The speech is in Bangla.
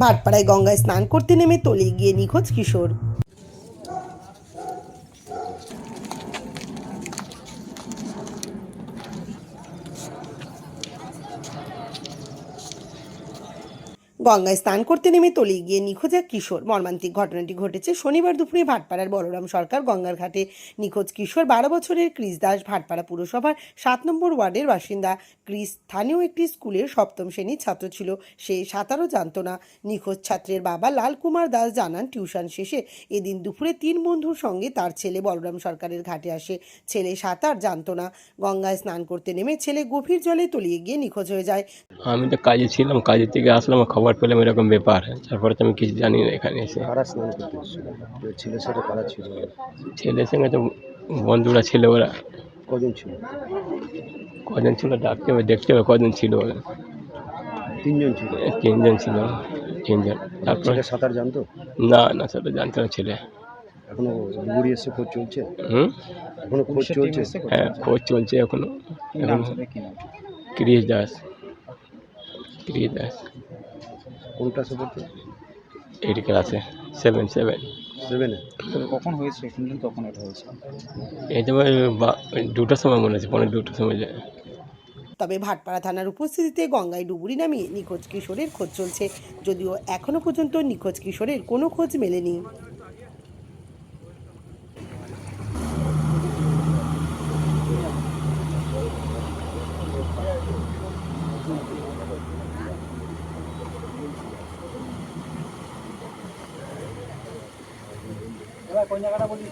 ভাটপাড়ায় গঙ্গায় স্নান করতে নেমে তলিয়ে গিয়ে নিখোঁজ কিশোর। গঙ্গায় স্নান করতে নেমে তলিয়ে গিয়ে নিখোঁজ এক কিশোর। মর্মান্তিক ঘটনাটি ঘটেছে শনিবার দুপুরে ভাটপাড়ার বলরাম সরকার গঙ্গার ঘাটে নিখোঁজ কিশোর বারো বছরের ক্রিস দাস ভাটপাড়া পুরসভার সাত নম্বর ওয়ার্ডের বাসিন্দা। ক্রিস স্থানীয় একটি স্কুলের সপ্তম শ্রেণির ছাত্র ছিল। সে সাঁতারও জানতো না। নিখোঁজ ছাত্রের বাবা লাল কুমার দাস জানান, টিউশন শেষে এদিন দুপুরে তিন বন্ধুর সঙ্গে তার ছেলে বলরাম সরকারের ঘাটে আসে। ছেলে সাঁতার জানত না। গঙ্গায় স্নান করতে নেমে ছেলে গভীর জলে তলিয়ে গিয়ে নিখোঁজ হয়ে যায়। আমি তো কাজে ছিলাম কাজের থেকে আসলাম, খবর পেলাম এরকম ব্যাপার তারপরে তো আমি কিছু জানি না এখানে এসে। কারা স্নান করতে এসেছিল? যে ছিল কারা ছিল? ছেলের সঙ্গে তো বন্ধুরা ছিল ওরা। কজন ছিল? কজন ছিল ডাকতে হবে দেখতে হবে কজন ছিল ওরা। তিনজন ছিল? তিনজন ছিল তিনজন। তারপরে সাঁতার জানতো? না না সেটা জানতো না ছেলে। এখনও ডুবুরি এসে খোঁজ চলছে? হুম? এখনও খোঁজ চলছে? হ্যাঁ খোঁজ চলছে এখনও। এখন ক্রিস দাস। ক্রিস দাস। কোন ক্লাসে পড়তো এইট ক্লাসে সেভেন সেভেন সেভেনে তবে কখন হয়েছে? শুনলেন কখন এটা হয়েছে? ওই দুটোর সময় মনে হচ্ছে পনেরো দুটো সময় যায়। তবে ভাটপাড়া থানার উপস্থিতিতে গঙ্গায় ডুবুরি নামিয়ে নিখোঁজ কিশোরের খোঁজ চলছে। যদিও এখনও পর্যন্ত নিখোঁজ কিশোরের কোনো খোঁজ মেলেনি। கொஞ்சம் கடை போட்டு